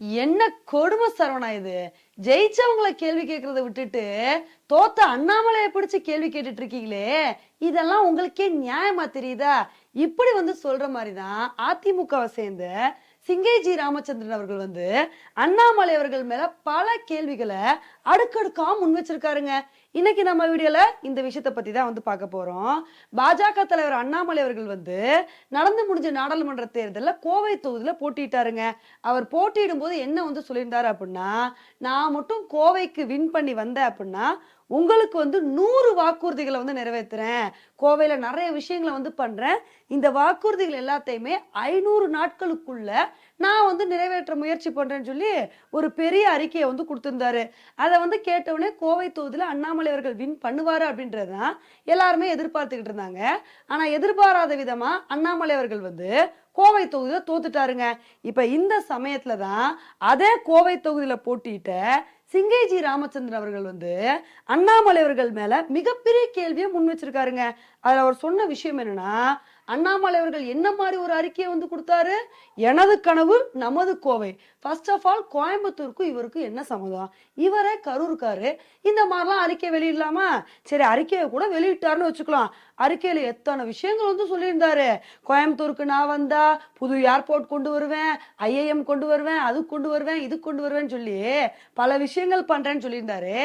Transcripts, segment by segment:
என்ன கொடுமை சரவணா இது? ஜெயிச்சவங்களை கேள்வி கேட்கறத விட்டுட்டு தோத்த அண்ணாமலையை பிடிச்சு கேள்வி கேட்டுட்டு இருக்கீங்களே இதெல்லாம் உங்களுக்கே நியாயமா தெரியுதா? இப்படி வந்து சொல்ற மாதிரிதான் அதிமுகவை சேர்ந்த சிங்கேஜி ராமச்சந்திரன் அவர்கள் வந்து அண்ணாமலை அவர்கள் மேல பல கேள்விகளை அடுக்கடுக்கா முன் வச்சிருக்காருங்க. இன்னைக்கு நம்ம வீடியோல இந்த விஷயத்தை பத்தி தான் வந்து பார்க்க போறோம். பாஜக தலைவர் அண்ணாமலை அவர்கள் வந்து நடந்து முடிஞ்ச நாடாளுமன்ற தேர்தலில் கோவை தொகுதியில போட்டிட்டாருங்க அவர் போட்டியிடும் போது என்ன வந்து சொல்லியிருந்தாரு அப்படின்னா நான் மட்டும் கோவைக்கு வின் பண்ணி வந்தேன் அப்படின்னா உங்களுக்கு வந்து நூறு வாக்குறுதிகளை வந்து நிறைவேற்றுறேன் கோவையில் நிறைய விஷயங்களை வந்து பண்ணுறேன் இந்த வாக்குறுதிகள் எல்லாத்தையுமே ஐநூறு நாட்களுக்குள்ள நான் வந்து நிறைவேற்ற முயற்சி பண்ணுறேன்னு சொல்லி ஒரு பெரிய அறிக்கையை வந்து கொடுத்துருந்தாரு. அதை வந்து கேட்டவுடனே கோவை தொகுதியில் அண்ணாமலை அவர்கள் வின் அப்படின்றது தான் எல்லாருமே எதிர்பார்த்துக்கிட்டு இருந்தாங்க. ஆனால் எதிர்பாராத விதமாக அண்ணாமலை அவர்கள் வந்து கோவை தொகுதியில் தோத்துட்டாருங்க. இப்போ இந்த சமயத்தில் தான் அதே கோவை தொகுதியில் போட்டியிட்ட சிங்கேஜி ராமச்சந்திரன் அவர்கள் வந்து அண்ணாமலை அவர்கள் மேல மிகப்பெரிய கேள்வியை முன் வச்சிருக்காருங்க. அதுல அவர் சொன்ன விஷயம் என்னன்னா அண்ணாமலை அவர்கள் என்ன மாதிரி ஒரு அறிக்கையை வந்து கொடுத்தாரு? எனது கனவு நமது கோவை. ஃபர்ஸ்ட் ஆஃப் ஆல் கோயம்புத்தூருக்கும் இவருக்கு என்ன சம்மதம் இவரே கரூருக்காரு இந்த மாதிரிலாம் அறிக்கை வெளியிடலாமா? சரி அறிக்கையை கூட வெளியிட்டாருன்னு வச்சுக்கலாம். அறிக்கையில எத்தனை விஷயங்கள் வந்து சொல்லியிருந்தாரு? கோயம்புத்தூருக்கு நான் வந்தா புது ஏர்போர்ட் கொண்டு வருவேன் ஐஏஎம் கொண்டு வருவேன் அது கொண்டு வருவேன் இது கொண்டு வருவேன்னு சொல்லி பல விஷயங்கள் பண்றேன்னு சொல்லியிருந்தாரு.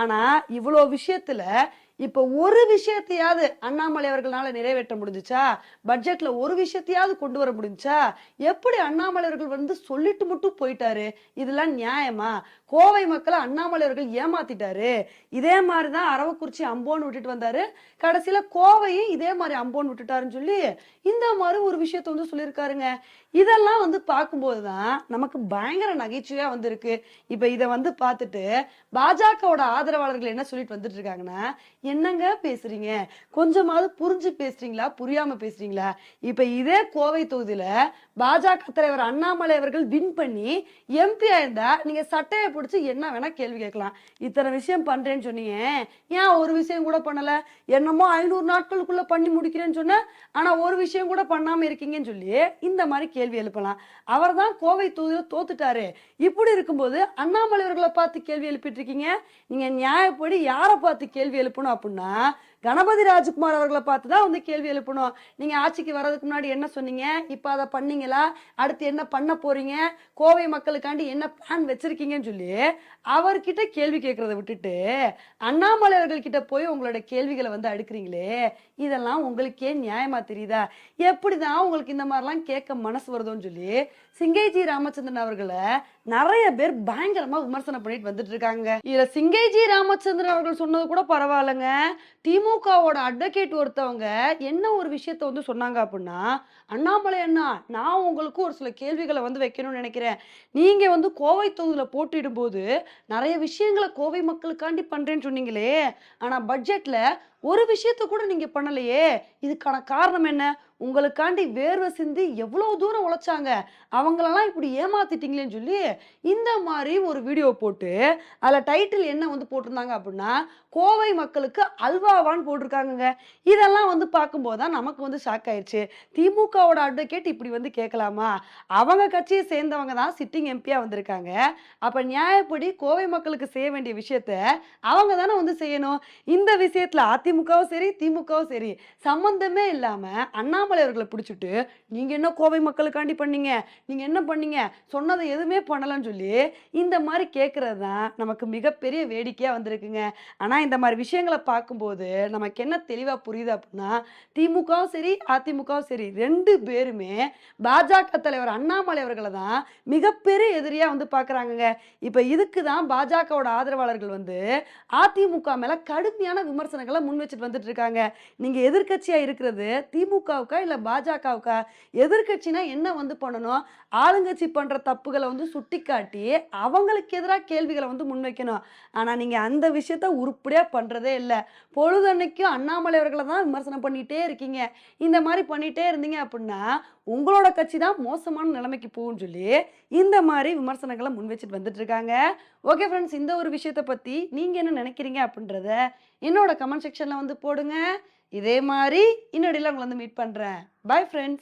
ஆனா இவ்வளோ விஷயத்துல இப்போ ஒரு விஷயத்தையாவது அண்ணாமலை அவர்களால நிறைவேற்ற முடிஞ்சுச்சா? பட்ஜெட்ல ஒரு விஷயத்தையாவது கொண்டு வர முடிஞ்சுச்சா? எப்படி அண்ணாமலை அவர்கள் வந்து சொல்லிட்டு மட்டும் போயிட்டாரு? இதெல்லாம் நியாயமா? கோவை மக்களை அண்ணாமலை அவர்கள் ஏமாத்திட்டாரு. இதே மாதிரிதான் அரவக்குறிச்சி அம்போன்னு விட்டுட்டு வந்தாரு. கடைசியில கோவையும் இதே மாதிரி அம்போன்னு விட்டுட்டாருன்னு சொல்லி இந்த மாதிரி ஒரு விஷயத்த வந்து சொல்லியிருக்காருங்க. இதெல்லாம் வந்து பார்க்கும்போது தான் நமக்கு பயங்கர நகைச்சுவையா வந்திருக்கு. இப்போ இதை வந்து பார்த்துட்டு பாஜகவோட ஆதரவாளர்கள் என்ன சொல்லிட்டு வந்துட்டு இருக்காங்கன்னா என்னங்க பேசுறீங்க? கொஞ்சமாவது புரிஞ்சு பேசுறீங்களா? புரியாம பேசுறீங்களா? இப்ப இதே கோவை தொகுதியில பாஜக தலைவர் அண்ணாமலை அவர்கள் வின் பண்ணி எம்பி ஆயிருந்தா நீங்க சட்டையை பிடிச்சி என்ன வேணா கேள்வி கேட்கலாம். இத்தனை விஷயம் பண்றேன்னு சொன்னீங்க. ஏன் ஒரு விஷயம் கூட பண்ணல? என்னமோ ஐநூறு நாட்களுக்குள்ள பண்ணி முடிக்கிறேன்னு சொன்ன ஆனா ஒரு விஷயம் கூட பண்ணாம இருக்கீங்கன்னு சொல்லி இந்த மாதிரி கேள்வி எழுப்பலாம். அவர் தான் கோவை தொகுதியில தோத்துட்டாரு. இப்படி இருக்கும்போது அண்ணாமலை அவர்களை பார்த்து கேள்வி எழுப்பிட்டு இருக்கீங்க. நீங்க நியாயப்படி யாரை பார்த்து கேள்வி எழுப்பணும் அப்படின்னா கணபதி ராஜ்குமார் அவர்களை பார்த்து தான் வந்து கேள்வி எழுப்பணும். நீங்க ஆட்சிக்கு வர்றதுக்கு முன்னாடி என்ன சொன்னீங்க? இப்ப அதை பண்ணீங்களா? அடுத்து என்ன பண்ண போறீங்க? கோவை மக்களுக்காண்டி என்ன பிளான் வச்சிருக்கீங்கன்னு சொல்லி அவர்கிட்ட கேள்வி கேட்கறத விட்டுட்டு அண்ணாமலை அவர்கள்கிட்ட போய் உங்களோட கேள்விகளை வந்து அடுக்குறீங்களே. இதெல்லாம் உங்களுக்கே நியாயமா தெரியுதா? எப்படிதான் உங்களுக்கு இந்த மாதிரிலாம் கேட்க மனசு வருதோன்னு சொல்லி சிங்கேஜி ராமச்சந்திரன் அவர்களை நிறைய பேர் பயங்கரமா விமர்சனம் பண்ணிட்டு வந்துட்டு இருக்காங்க. இதுல சிங்கேஜி ராமச்சந்திரன் அவர்கள் சொன்னது கூட பரவாயில்லைங்க. திமுகவோட அட்வொகேட் ஒருத்தவங்க என்ன ஒரு விஷயத்த வந்து சொன்னாங்க அப்படின்னா அண்ணாமலை அண்ணா நான் உங்களுக்கு ஒரு சில கேள்விகளை வந்து வைக்கணும்னு நினைக்கிறேன். நீங்க வந்து கோவை தொகுதியில் போட்டியிடும் போது நிறைய விஷயங்களை கோவை மக்களுக்காண்டி பண்றேன்னு சொன்னீங்களே. ஆனா பட்ஜெட்ல ஒரு விஷயத்த கூட நீங்க பண்ணலையே. இதுக்கான காரணம் என்ன? உங்களுக்காண்டி வேர்வை சிந்தி எவ்வளவு தூரம் உழைச்சாங்க? அவங்களெல்லாம் இப்படி ஏமாத்திட்டீங்களேன்னு சொல்லி இந்த மாதிரி ஒரு வீடியோ போட்டு அதில் டைட்டில் என்ன வந்து போட்டிருந்தாங்க அப்படின்னா கோவை மக்களுக்கு அல்வாவான்னு போட்டிருக்காங்கங்க. இதெல்லாம் வந்து பார்க்கும்போது தான் நமக்கு வந்து ஷாக் ஆயிடுச்சு திமுகவோட அட்வொகேட் இப்படி வந்து கேட்கலாமா? அவங்க கட்சியை சேர்ந்தவங்க தான் சிட்டிங் எம்பியாக வந்திருக்காங்க. அப்போ நியாயப்படி கோவை மக்களுக்கு செய்ய வேண்டிய விஷயத்த அவங்க தானே வந்து செய்யணும். இந்த விஷயத்தில் அதிமுகவும் சரி திமுகவும் சரி சம்மந்தமே இல்லாமல் அண்ணாமலை அவர்களை பிடிச்சிட்டு நீங்கள் என்ன கோவை மக்களுக்காண்டி பண்ணீங்க? நீங்கள் என்ன பண்ணீங்க? சொன்னதை எதுவுமே பண்ணலன்னு சொல்லி இந்த மாதிரி கேட்குறது தான் நமக்கு மிகப்பெரிய வேடிக்கையாக வந்திருக்குங்க. ஆனால் இந்த மாதிரி விஷயங்களை பார்க்கும்போது நமக்கு என்ன தெளிவாக புரியுது அப்படின்னா திமுகவும் சரி அதிமுகவும் சரி ரெண்டு பேருமே பாஜக தலைவர் அண்ணாமலை அவர்களை தான் மிகப்பெரிய எதிரியாக வந்து பார்க்குறாங்கங்க இப்போ இதுக்கு தான் பாஜகவோட ஆதரவாளர்கள் வந்து அதிமுக மேலே கடுமையான விமர்சனங்களை முன் முன் வச்சுட்டு வந்துட்டு இருக்காங்க நீங்கள் எதிர்க்கட்சியாக இருக்கிறது திமுகவுக்கா இல்லை பாஜகவுக்கா? எதிர்கட்சினா என்ன வந்து பண்ணணும்? ஆளுங்கட்சி பண்ணுற தப்புகளை வந்து சுட்டி காட்டி அவங்களுக்கு எதிராக கேள்விகளை வந்து முன்வைக்கணும். ஆனால் நீங்கள் அந்த விஷயத்த உருப்படியாக பண்ணுறதே இல்லை. பொழுதன்னைக்கும் அண்ணாமலை அவர்களை தான் விமர்சனம் பண்ணிகிட்டே இருக்கீங்க. இந்த மாதிரி பண்ணிகிட்டே இருந்தீங்க அப்படின்னா உங்களோட கட்சி தான் மோசமான நிலைமைக்கு போகும்னு சொல்லி இந்த மாதிரி விமர்சனங்களை முன் வச்சுட்டு வந்துட்டு இருக்காங்க. ஓகே ஃப்ரெண்ட்ஸ் இந்த ஒரு விஷயத்தை பற்றி நீங்கள் என்ன நினைக்கிறீங்க அப்படின்றத என்னோட கமெண்ட் செக்ஷனில் வந்து போடுங்க. இதே மாதிரி இன்னொடியில் உங்களை வந்து மீட் பண்ணுறேன் பை ஃப்ரெண்ட்ஸ்